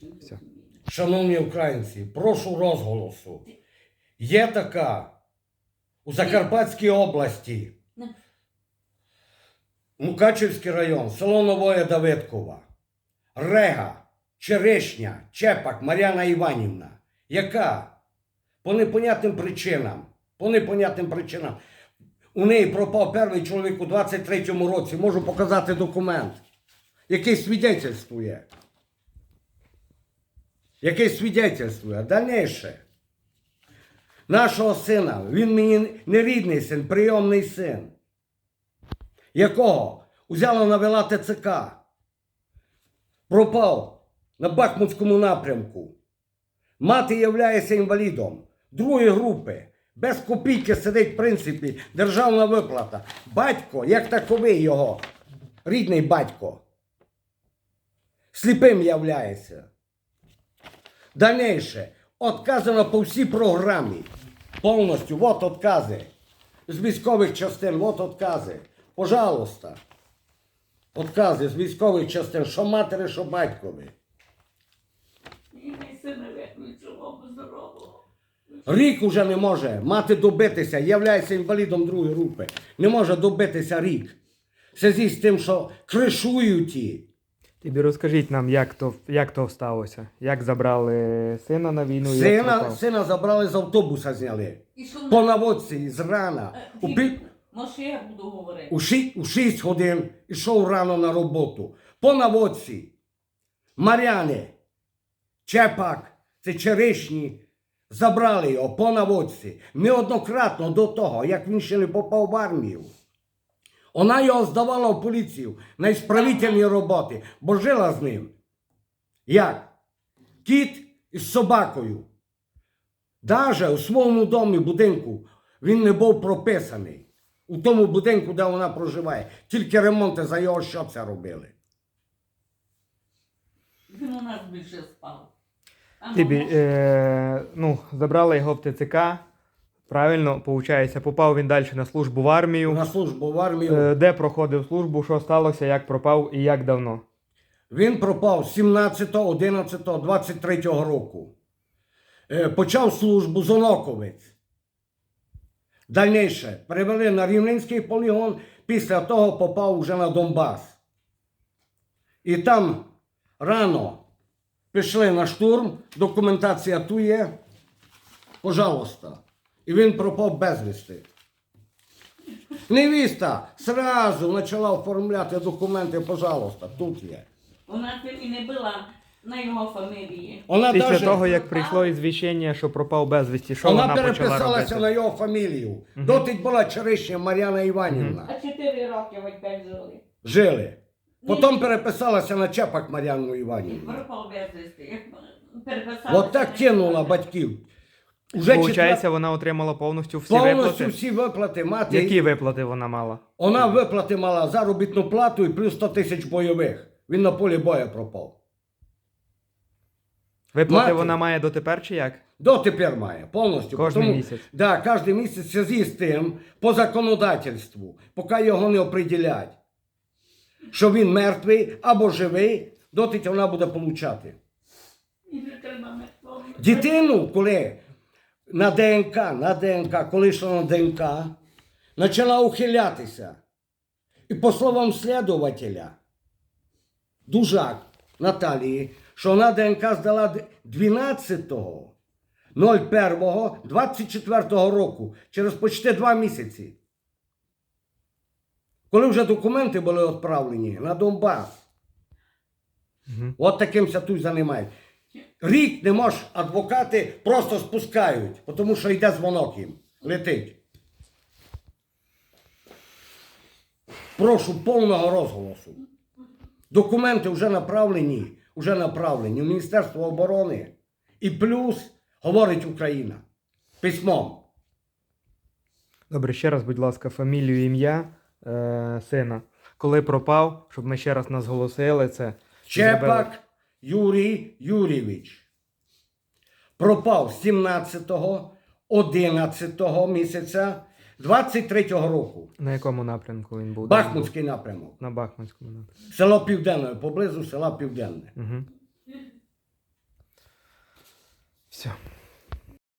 Все. Шановні українці, прошу розголосу. Є така у Закарпатській області, Мукачівський район, село Новоє Давидкова, Рега, Черешня, Чепак, Мар'яна Іванівна, яка по непонятним причинам, по непонятним причинам, у неї пропав перший чоловік у 23-му році. Можу показати документ, який свідетельствує. Який свідетельствує. Дальніше. Нашого сина, він мені не рідний син, прийомний син, якого взяла навела ТЦК, пропав на Бахмутському напрямку. Мати являється інвалідом другої групи. Без копійки сидить, в принципі, державна виплата. Батько, як таковий його, рідний батько, сліпим являється. Дальніше. Отказано по всій програмі. Повністю. Вот откази. З військових частин, вот откази. Пожалуйста. Откази з військових частин, що матері, що батькові. Рік уже не може мати добитися, являється інвалідом другої групи. Не може добитися рік. В зв'язку з тим, що кришують її. Тобі розкажіть нам, як то, як то сталося? Як забрали сина на війну? Сина, сина забрали з автобуса, зняли. І По наводці з рана. У, пі- я буду говорити. у, ші, у 6 годин йшов рано на роботу. По наводці. Мар'яни, Чепак, це черешні. Забрали його по наводці. Неоднократно до того, як він ще не попав в армію. Вона його здавала в поліцію на ісправительні роботи, бо жила з ним. Як? Кіт із собакою. Даже у своєму домі, будинку, він не був прописаний. У тому будинку, де вона проживає. Тільки ремонти за його що це робили. Він у нас більше спав. А Тобі, е, ну, забрали його в ТЦК. Правильно, виходить, попав він далі на службу в армію. На службу в армію. Е, де проходив службу, що сталося, як пропав і як давно? Він пропав 17, 11, 23 року. Е, Почав службу з Оноковець. Дальніше перевели на Рівненський полігон, після того попав вже на Донбас. І там рано пішли на штурм, документація ту є. Пожалуйста. І він пропав безвісти. Невіста сразу почала оформляти документи, пожалуйста, тут є. Вона тоді не була на його фамілії. Вона Після даже- того, як прийшло ізвіщення, що пропав безвісті, що вона, вона почала переписалася робити? на його фамілію. Дотик була Черешня Мар'яна Іванівна. А чотири роки ви п'ять жили. Жили. Ні. Потім переписалася на Чепак Мар'яну Іванівну. Пропав безвісти. Переписалася От так кинула батьків. Уже Получається, вона отримала повністю всі повністю виплати. всі виплати мати. Які виплати вона мала? Вона виплати мала заробітну плату і плюс 100 тисяч бойових. Він на полі бою пропав. Виплати Мати. вона має дотепер чи як? Дотепер має повністю. Кожний Тому- місяць. Да, кожен місяць в зв'язку з тим, по законодательству, поки його не определять, що він мертвий або живий, доти вона буде получати. І вже треба мертвого. Дитину, коли на ДНК, на ДНК, коли йшла на ДНК, почала ухилятися. І по словам слідувателя, Дужак Наталії, що вона ДНК здала 12 01 24 року, через почти два місяці. Коли вже документи були відправлені на Донбас. Мгм. От таким ся тут займають. Рік не можеш, адвокати просто спускають, тому що йде дзвонок їм, летить. Прошу повного розголосу. Документи вже направлені, вже направлені в Міністерство оборони. І плюс говорить Україна письмом. Добре, ще раз, будь ласка, фамілію, ім'я е, сина. Коли пропав, щоб ми ще раз нас голосили це. зробили. Юрій Юрійович. Пропав 17 11 місяця 23-го року. На якому напрямку він був? Бахмутський напрямок. На Бахмутському напрямку. Село Південне, поблизу села Південне. Угу. Все.